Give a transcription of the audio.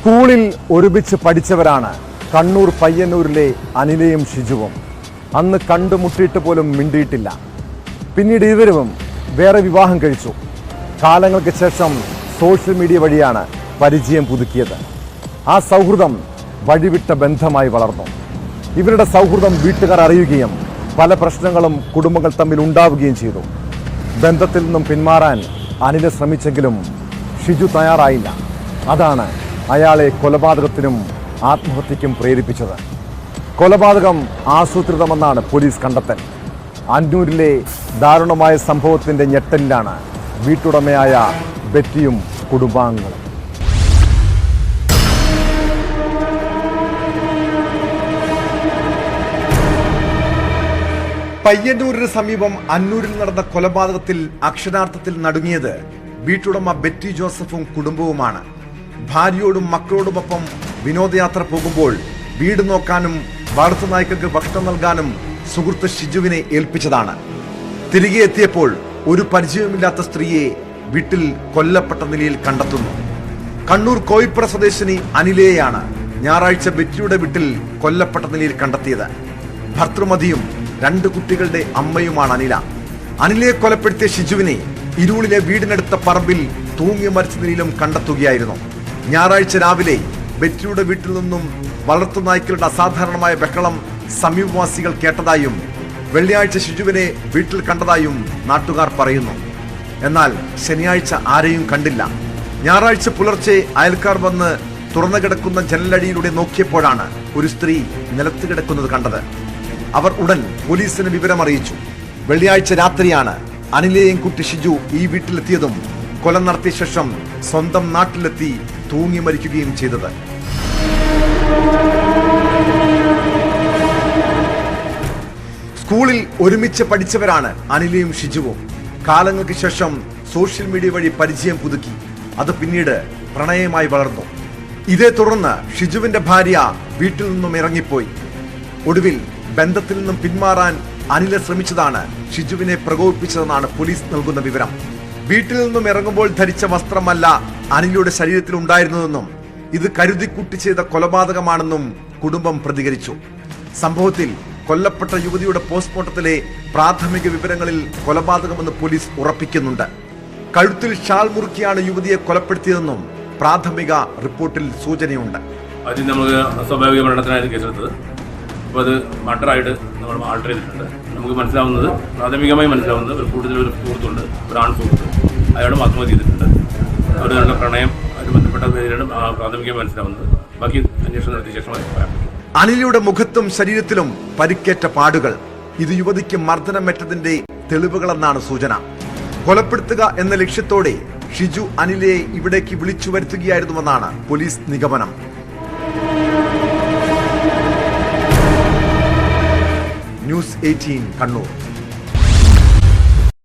സ്കൂളിൽ ഒരുമിച്ച് പഠിച്ചവരാണ് കണ്ണൂർ പയ്യന്നൂരിലെ അനിലയും ഷിജുവും. അന്ന് കണ്ടുമുട്ടിയിട്ട് പോലും മിണ്ടിയിട്ടില്ല. പിന്നീട് ഇരുവരും വേറെ വിവാഹം കഴിച്ചു. കാലങ്ങൾക്ക് ശേഷം സോഷ്യൽ മീഡിയ വഴിയാണ് പരിചയം പുതുക്കിയത്. ആ സൗഹൃദം വഴിവിട്ട ബന്ധമായി വളർന്നു. ഇവരുടെ സൗഹൃദം വീട്ടുകാർ അറിയുകയും പല പ്രശ്നങ്ങളും കുടുംബങ്ങൾ തമ്മിൽ ഉണ്ടാവുകയും ചെയ്തു. ബന്ധത്തിൽ നിന്നും പിന്മാറാൻ അനില ശ്രമിച്ചെങ്കിലും ഷിജു തയ്യാറായില്ല. അതാണ് അയാളെ കൊലപാതകത്തിനും ആത്മഹത്യക്കും പ്രേരിപ്പിച്ചത്. കൊലപാതകം ആസൂത്രിതമെന്നാണ് പോലീസ് കണ്ടെത്തൽ. അന്നൂരിലെ ദാരുണമായ സംഭവത്തിന്റെ ഞെട്ടലിലാണ് വീട്ടുടമയായ ബെറ്റിയും കുടുംബാംഗങ്ങളും. പയ്യന്നൂരിന് സമീപം അന്നൂരിൽ നടന്ന കൊലപാതകത്തിൽ അക്ഷരാർത്ഥത്തിൽ നടുങ്ങിയത് വീട്ടുടമ ബെറ്റി ജോസഫും കുടുംബവുമാണ്. ഭാര്യയോടും മക്കളോടുമൊപ്പം വിനോദയാത്ര പോകുമ്പോൾ വീട് നോക്കാനും വളർത്തു നായ്ക്കൾക്ക് ഭക്ഷണം നൽകാനും സുഹൃത്ത് ഷിജുവിനെ ഏൽപ്പിച്ചതാണ്. തിരികെ എത്തിയപ്പോൾ ഒരു പരിചയവുമില്ലാത്ത സ്ത്രീയെ വീട്ടിൽ കൊല്ലപ്പെട്ട നിലയിൽ കണ്ടെത്തുന്നു. കണ്ണൂർ കോയിപ്പുറ സ്വദേശിനി അനിലയെയാണ് ഞായറാഴ്ച ബെറ്റിയുടെ വീട്ടിൽ കൊല്ലപ്പെട്ട നിലയിൽ കണ്ടെത്തിയത്. ഭർത്തൃമതിയും രണ്ട് കുട്ടികളുടെ അമ്മയുമാണ് അനില. അനിലയെ കൊലപ്പെടുത്തിയ ഷിജുവിനെ ഇരുളിലെ വീടിനടുത്ത പറമ്പിൽ തൂങ്ങി മരിച്ച നിലയിലും കണ്ടെത്തുകയായിരുന്നു. ഞായറാഴ്ച രാവിലെ ബെറ്റിയുടെ വീട്ടിൽ നിന്നും വളർത്തുനായ്ക്കളുടെ അസാധാരണമായ ബഹളം സമീപവാസികൾ കേട്ടതായും വെള്ളിയാഴ്ച ഷിജുവിനെ വീട്ടിൽ കണ്ടതായും നാട്ടുകാർ പറയുന്നു. എന്നാൽ ശനിയാഴ്ച ആരെയും കണ്ടില്ല. ഞായറാഴ്ച പുലർച്ചെ അയൽക്കാർ വന്ന് തുറന്നു കിടക്കുന്ന ജനലടിയിലൂടെ നോക്കിയപ്പോഴാണ് ഒരു സ്ത്രീ നിലത്ത് കിടക്കുന്നത് കണ്ടത്. അവർ ഉടൻ പോലീസിന് വിവരമറിയിച്ചു. വെള്ളിയാഴ്ച രാത്രിയാണ് അനിലയും കുട്ടി ഷിജു ഈ വീട്ടിലെത്തിയതും കൊല നടത്തിയ ശേഷം സ്വന്തം നാട്ടിലെത്തി തൂങ്ങി മരിക്കുകയും ചെയ്തത്. സ്കൂളിൽ ഒരുമിച്ച് പഠിച്ചവരാണ് അനിലയും ഷിജുവും. കാലങ്ങൾക്ക് ശേഷം സോഷ്യൽ മീഡിയ വഴി പരിചയം പുതുക്കി. അത് പിന്നീട് പ്രണയമായി വളർന്നു. ഇതേ തുടർന്ന് ഷിജുവിന്റെ ഭാര്യ വീട്ടിൽ നിന്നും ഇറങ്ങിപ്പോയി. ഒടുവിൽ ബന്ധത്തിൽ നിന്നും പിന്മാറാൻ അനില ശ്രമിച്ചതാണ് ഷിജുവിനെ പ്രകോപിപ്പിച്ചതെന്നാണ് പോലീസ് നൽകുന്ന വിവരം. വീട്ടിൽ നിന്നും ഇറങ്ങുമ്പോൾ ധരിച്ച വസ്ത്രമല്ല അനിലയുടെ ശരീരത്തിൽ ഉണ്ടായിരുന്നതെന്നും ഇത് കരുതിക്കുട്ടി ചെയ്ത കൊലപാതകമാണെന്നും കുടുംബം പ്രതികരിച്ചു. സംഭവത്തിൽ കൊല്ലപ്പെട്ട യുവതിയുടെ പോസ്റ്റ്മോർട്ടത്തിലെ പ്രാഥമിക വിവരങ്ങളിൽ കൊലപാതകമെന്ന് പോലീസ് ഉറപ്പിക്കുന്നുണ്ട്. കഴുത്തിൽ ഷാൾ മുറുക്കിയാണ് യുവതിയെ കൊലപ്പെടുത്തിയതെന്നും പ്രാഥമിക റിപ്പോർട്ടിൽ സൂചനയുണ്ട്. ആദ്യം നമുക്ക് അസ്വാഭാവിക മരണത്തിനായിരുന്നു കേസെടുത്തത്. അപ്പോൾ അത് മർഡറായിട്ട് നമ്മൾ ആൾട്ടർ ചെയ്തിട്ടുണ്ട്. നമുക്ക് മനസ്സിലാവുന്നത് പ്രാഥമികമായി മനസ്സിലാവുന്നത് ഒരു കൂടുതൽ ഒരു സുഹൃത്തുണ്ട്. ഒരു സുഹൃത്ത്. അയാളും ആത്മഹത്യ ചെയ്തിട്ടുണ്ട് നല്ല പ്രണയം അതിന് ബന്ധപ്പെട്ട പ്രാഥമികമായി മനസ്സിലാവുന്നത്. ബാക്കി അന്വേഷണം നടത്തിയ ശേഷമായി അനിലയുടെ മുഖത്തും ശരീരത്തിലും പരിക്കേറ്റ പാടുകൾ. ഇത് യുവതിക്ക് മർദ്ദനമേറ്റതിന്റെ തെളിവുകളെന്നാണ് സൂചന. കൊലപ്പെടുത്തുക എന്ന ലക്ഷ്യത്തോടെ ഷിജു അനിലയെ ഇവിടേക്ക് വിളിച്ചു വരുത്തുകയായിരുന്നുവെന്നാണ് പോലീസ് നിഗമനം. News eighteen Kannur.